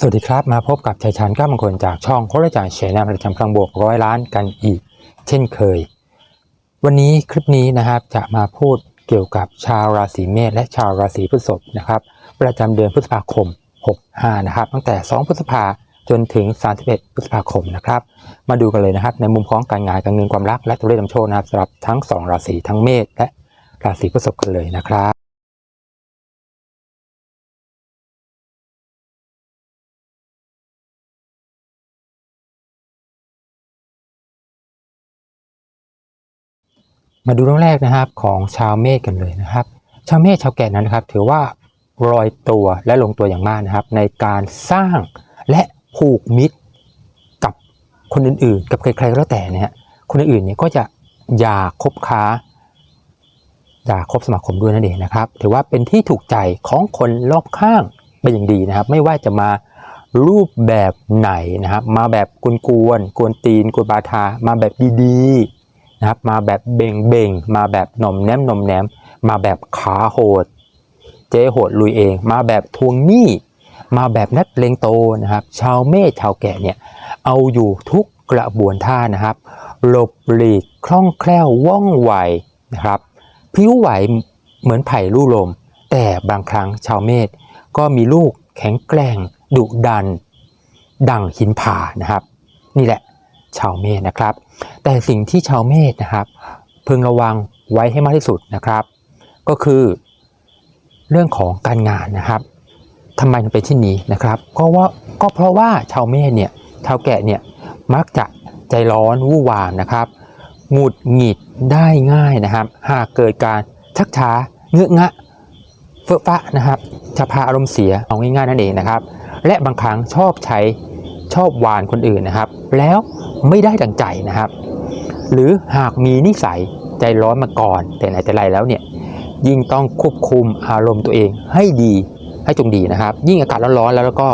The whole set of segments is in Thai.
สวัสดีครับ มาพบกับชัยชาญก้ามงคลจากช่องโคราจารย์เชนามประจำพลังบวกร้อยล้านกันอีก เช่นเคย วันนี้คลิปนี้นะครับจะมาพูดเกี่ยวกับชาวราศีเมษและชาวราศีพฤษภนะครับ ประจำเดือนพฤษภาคม 65 นะครับ ตั้งแต่ 2 พฤษภาจนถึง 31 พฤษภาคมนะครับ มาดูกันเลยนะครับ ในมุมของการงานการเงินความรักและตัวเลขนำโชคนะครับสำหรับทั้ง 2 ราศีทั้งเมษและราศีพฤษภกันเลยนะครับ มาดูเรื่องแรกนะครับของชาวเมษกันเลยนะครับ ชาวเมษชาวแก่นั้นนะครับ ถือว่ารอยตัวและลงตัวอย่างมากนะครับ ในการสร้างและผูกมิตรกับคนอื่นๆ กับใครๆก็แล้วแต่นะฮะคนอื่นๆเนี่ยก็จะอย่าคบค้าอย่าคบสมาคมด้วยนั่นเองนะครับ ถือว่าเป็นที่ถูกใจของคนรอบข้างเป็นอย่างดีนะครับ ไม่ว่าจะมารูปแบบไหนนะครับ มาแบบกวนๆกวนตีนกวนบาทา มาแบบดีๆ นะครับมาแบบเบ่งเบ่งมาแบบหน่อมแนมหน่อมแนม มาแบบขาโหด เจ๊โหดลุยเอง มาแบบทวงหนี้มาแบบนักเลงโตนะครับ ชาวเมษชาวแก่เนี่ยเอาอยู่ทุกกระบวนท่านะครับหลบหลีกคล่องแคล่วว่องไวนะครับพิ้วไหวเหมือนไผ่ลู่ลม แต่บางครั้งชาวเมษก็มีลูกแข็งแกร่งดุดัน ดังหินผานะครับ นี่แหละ ชาวเมษนะครับ แต่สิ่งที่ชาวเมษนะครับพึงระวังไว้ให้มากที่สุดนะครับ ก็คือเรื่องของการงานนะครับทำไมถึงเป็นเช่นนี้นะครับก็ว่าก็เพราะว่าชาวเมษเนี่ยชาวแกะเนี่ยมักจะใจร้อนวู่วามนะครับหงุดหงิดได้ง่ายนะครับ หากเกิดการชักช้าเงื้องะเฟื่อฟะนะครับจะพาอารมณ์เสียเอาง่ายๆนั่นเองนะครับ และบางครั้งชอบใช้ ชอบวานคนอื่นนะครับ แล้วไม่ได้ดังใจนะครับ หรือหากมีนิสัยใจร้อนมาก่อน แต่ไหนแต่ไรแล้วเนี่ยยิ่งต้องควบคุมอารมณ์ตัวเองให้ดีให้จงดีนะครับ ยิ่งอากาศร้อนๆแล้วก็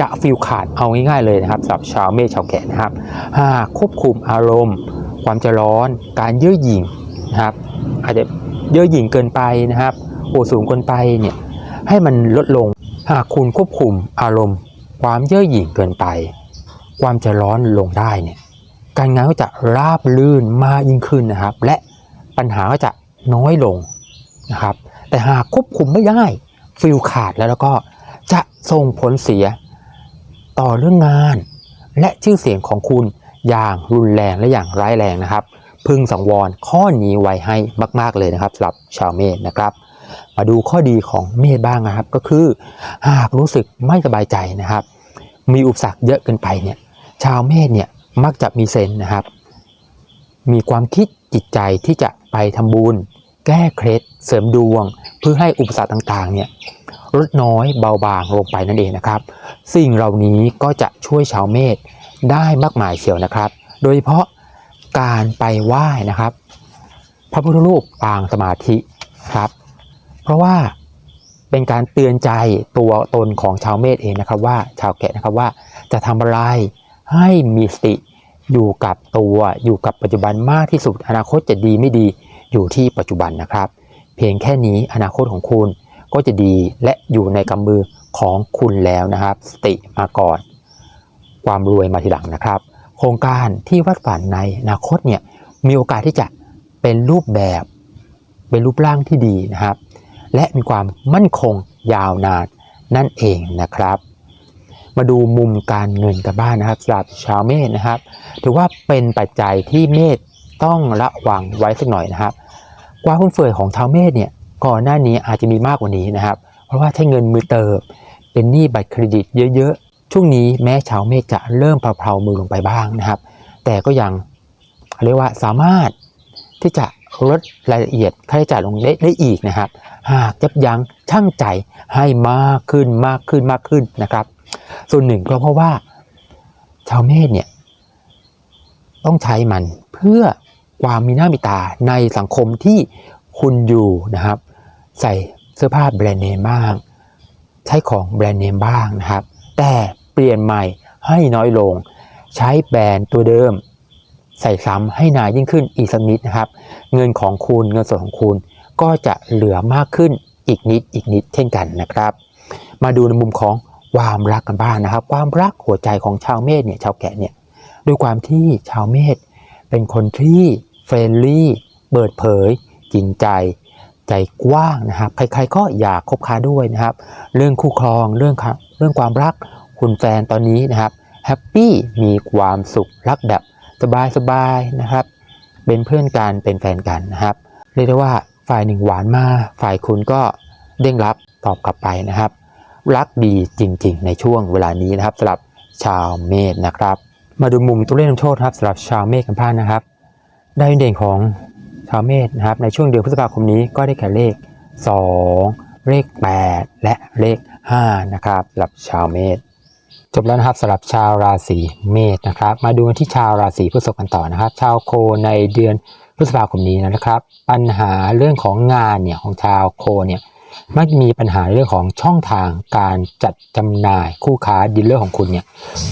จะฟิลขาดเอาง่ายๆเลยนะครับสำหรับชาวเมษชาวแกะนะครับ หากควบคุมอารมณ์ ความใจร้อน การเย่อหยิ่งนะครับ อาจจะเย่อหยิ่งเกินไปนะครับโอสูงเกินไปเนี่ยให้มันลดลงหากคุณควบคุมอารมณ์ ความเย่อหยิ่งเกินไป ความใจร้อนลงได้เนี่ยการงานก็จะราบลื่นมากยิ่งขึ้นนะครับ และปัญหาก็จะน้อยลงนะครับ แต่หากควบคุมไม่ได้ฟิลขาดแล้วแล้วก็จะส่งผลเสียต่อเรื่องงาน และชื่อเสียงของคุณอย่างรุนแรงและอย่างร้ายแรงนะครับ พึงสังวรข้อนี้ไว้ให้มาก ๆเลยนะครับสำหรับชาวเมษนะครับ มาดูข้อดีของเมษบ้างนะครับ ก็คือหากรู้สึกไม่สบายใจนะครับ มีอุปสรรคเยอะเกินไปเนี่ย ชาวเมษเนี่ยมักจะมีเซนนะครับ มีความคิดจิตใจที่จะไปทำบุญ แก้เคล็ดเสริมดวง เพื่อให้อุปสรรคต่างๆเนี่ยลดน้อยเบาบางลงไปนั่นเองนะครับ สิ่งเหล่านี้ก็จะช่วยชาวเมษได้มากมายเชียวนะครับ โดยเฉพาะการไปไหว้นะครับ พระพุทธรูปปางสมาธิครับ เพราะว่าเป็นการเตือนใจตัวตนของชาวเมษเองนะครับว่าชาวแกะนะครับว่าจะทำอะไร ให้มีสติอยู่กับตัวอยู่กับปัจจุบันมากที่สุด อนาคตจะดีไม่ดีอยู่ที่ปัจจุบันนะครับ เพียงแค่นี้อนาคตของคุณก็จะดีและอยู่ในกำมือของคุณแล้วนะครับ สติมาก่อน ความรวยมาทีหลังนะครับ โครงการที่วัดฝันในอนาคตเนี่ยมีโอกาสที่จะเป็นรูปแบบเป็นรูปร่างที่ดีนะครับ และมีความมั่นคงยาวนานนั่นเองนะครับ มาดูมุมการเงินกันบ้างนะครับสำหรับชาวเมษนะครับ ถือว่าเป็นปัจจัยที่เมษต้องระวังไว้สักหน่อยนะครับความฟุ่มเฟือยของชาวเมษเนี่ยก่อนหน้านี้อาจจะมีมากกว่านี้นะครับ เพราะว่าใช้เงินมือเติบ เป็นหนี้บัตรเครดิตเยอะๆ ช่วงนี้แม้ชาวเมษจะเริ่มเพลาๆมือลงไปบ้างนะครับ แต่ก็ยังเรียกว่าสามารถที่จะลดรายละเอียดค่าใช้จ่ายลงได้ได้อีกนะครับ หากยับยั้งชั่งใจให้มากขึ้นมากขึ้นมากขึ้นนะครับ ส่วนหนึ่งก็เพราะว่าชาวเมษเนี่ยต้องใช้มันเพื่อความมีหน้ามีตาในสังคมที่คุณอยู่นะครับ ใส่เสื้อผ้าแบรนด์เนมบ้าง ใช้ของแบรนด์เนมบ้างนะครับ แต่เปลี่ยนใหม่ให้น้อยลง ใช้แบรนด์ตัวเดิม ใส่ซ้ำให้นานยิ่งขึ้นอีกสักนิดนะครับ เงินของคุณเงินสดของคุณก็จะเหลือมากขึ้นอีกนิดอีกนิดเช่นกันนะครับ มาดูในมุมของ ความรักกันบ้างนะครับ ความรักหัวใจของชาวเมษเนี่ยชาวแกะเนี่ยด้วยความที่ชาวเมษเป็นคนที่เฟรนลี่เปิดเผย จริงใจ ใจกว้างนะครับ ใครๆก็อยากคบค้าด้วยนะครับ เรื่องคู่ครองเรื่องเรื่องความรักคุณแฟนตอนนี้นะครับแฮปปี้มีความสุขรักแบบสบายๆนะครับ เป็นเพื่อนกันเป็นแฟนกันนะครับ เรียกได้ว่าฝ่ายหนึ่งหวานมาฝ่ายคุณก็เด้งรับตอบกลับไปนะครับ รักดีจริง ๆ ในช่วงเวลานี้นะครับสำหรับชาวเมษนะครับ มาดูมุมตัวเลขนำโชคครับสำหรับชาวเมษกันบ้างนะครับได้เด่นของชาวเมษนะครับ ในช่วงเดือนพฤษภาคมนี้ก็ได้แก่เลข 2 เลข 8 และเลข 5 นะครับสำหรับชาวเมษจบแล้วนะครับสำหรับชาวราศีเมษนะครับ มาดูที่ชาวราศีพฤษภกันต่อนะครับ ชาวโคในเดือนพฤษภาคมนี้นะครับ ปัญหาเรื่องของงานเนี่ยของชาวโคเนี่ย มักมีปัญหาเรื่องของช่องทางการจัดจำหน่ายคู่ค้าดีลเลอร์ของคุณเนี่ย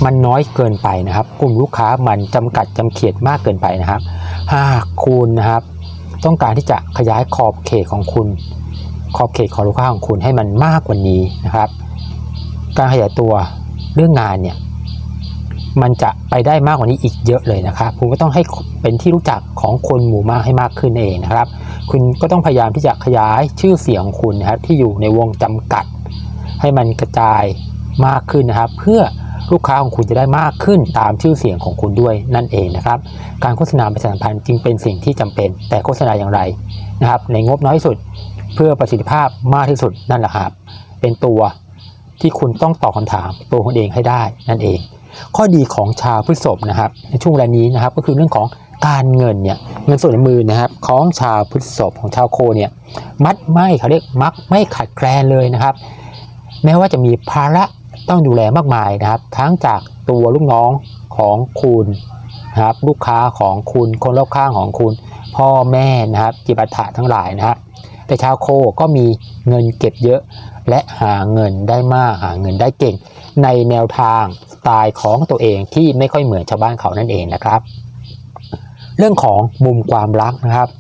มันน้อยเกินไปนะครับ กลุ่มลูกค้ามันจำกัดจำเขียดมากเกินไปนะครับหากคุณนะครับ ต้องการที่จะขยายขอบเขตของคุณ ขอบเขตของลูกค้าของคุณให้มันมากกว่านี้นะครับ การขยายตัวเรื่องงานเนี่ยมันจะไปได้มากกว่านี้อีกเยอะเลยนะครับคุณก็ต้องให้เป็นที่รู้จักของคนหมู่มากให้มากขึ้นเองนะครับ คุณก็ต้องพยายามที่จะขยายชื่อเสียงคุณนะครับที่อยู่ในวงจำกัด ให้มันกระจายมากขึ้นนะครับ เพื่อลูกค้าของคุณจะได้มากขึ้นตามชื่อเสียงของคุณด้วยนั่นเองนะครับ การโฆษณาประชาสัมพันธ์จึงเป็นสิ่งที่จำเป็น แต่โฆษณาอย่างไรนะครับ ในงบน้อยสุดเพื่อประสิทธิภาพมากที่สุดนั่นแหละครับ เป็นตัวที่คุณต้องตอบคำถามตัวคุณเองให้ได้นั่นเอง ข้อดีของชาวพฤษภนะครับในช่วงเวลานี้นะครับก็คือเรื่องของ การเงินเนี่ยเงินส่วนในมือนะครับของชาวพฤษภของชาวโคเนี่ยมัดไม่เขาเรียกมักไม่ขาดแคลนเลยนะครับ แม้ว่าจะมีภาระต้องดูแลมากมายนะครับ ทั้งจากตัวลูกน้องของคุณนะครับลูกค้าของคุณคนรอบข้างของคุณ พ่อแม่นะครับจิปาถะทั้งหลายนะครับแต่ชาวโคก็มีเงินเก็บเยอะและหาเงินได้มากหาเงินได้เก่ง ในแนวทางสไตล์ของตัวเองที่ไม่ค่อยเหมือนชาวบ้านเขานั่นเองนะครับ เรื่องของมุมความรักนะครับ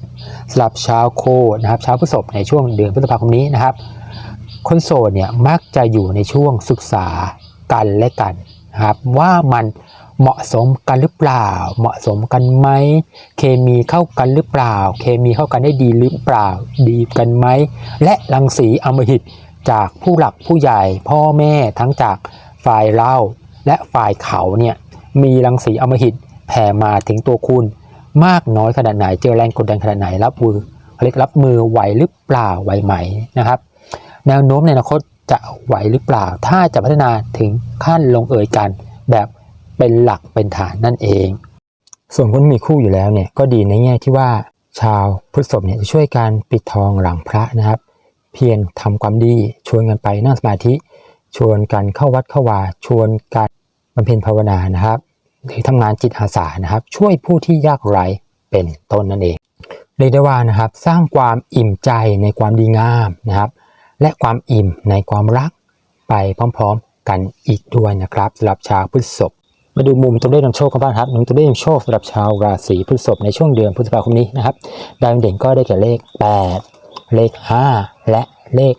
สำหรับชาวโคนะครับชาวพฤษภในช่วงเดือนพฤษภาคมนี้นะครับ คนโสดเนี่ยมักจะอยู่ในช่วงศึกษากันและกันนะครับว่ามันเหมาะสมกันหรือเปล่า เหมาะสมกันไหม เคมีเข้ากันหรือเปล่า เคมีเข้ากันได้ดีหรือเปล่า ดีกันไหม และรังสีอมหิตจากผู้หลักผู้ใหญ่ พ่อแม่ทั้งจากฝ่ายเราและฝ่ายเขาเนี่ยมีรังสีอมหิตแผ่มาถึงตัวคุณ มากน้อยขนาดไหน เจอแรงกดดันขนาดไหน รับมือเรียกรับมือไหวหรือเปล่าไหวไหมนะครับ แนวโน้มในอนาคตจะไหวหรือเปล่า ถ้าจะพัฒนาถึงขั้นลงเอยกัน แบบเป็นหลักเป็นฐานนั่นเอง ส่วนคนมีคู่อยู่แล้วเนี่ยก็ดีในแง่ที่ว่า ชาวพฤษภเนี่ยจะช่วยการปิดทองหลังพระนะครับ เพียรทำความดีชวนกันไปนั่งสมาธิ ชวนกันเข้าวัดเข้าวาชวนกันบำเพ็ญภาวนานะครับ หรือทำงานจิตอาสานะครับ ช่วยผู้ที่ยากไร้เป็นต้นนั่นเองเรียกได้ว่านะครับสร้างความอิ่มใจในความดีงามนะครับ และความอิ่มในความรักไปพร้อมๆกันอีกด้วยนะครับสำหรับชาวพฤษภมาดูมุมตัวเลขนำโชคกันบ้างครับหนึ่งตัวเลขนำโชคสำหรับชาวราศีพฤษภในช่วงเดือนพฤษภาคมนี้นะครับดาวเด่นก็ได้แก่เลข 8 เลข 5 และเลข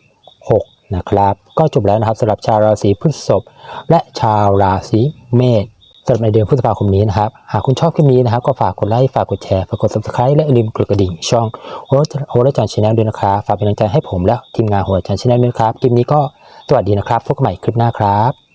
6 นะครับ ก็จบแล้วนะครับสำหรับชาวราศีพฤษภและชาวราศีเมษ สำหรับในเดือนพฤษภาคมนี้นะครับ หากคุณชอบคลิปนี้นะครับ ก็ฝากกดไลค์ ฝากกดแชร์ ฝากกด subscribe และลืมกดกระดิ่ง ช่องโฮลจันชาแนลด้วยนะครับ ฝากเป็นกำลังใจให้ผมและทีมงานโฮลจันชาแนลด้วยนะครับ คลิปนี้ก็สวัสดีนะครับ พบกันใหม่คลิปหน้าครับ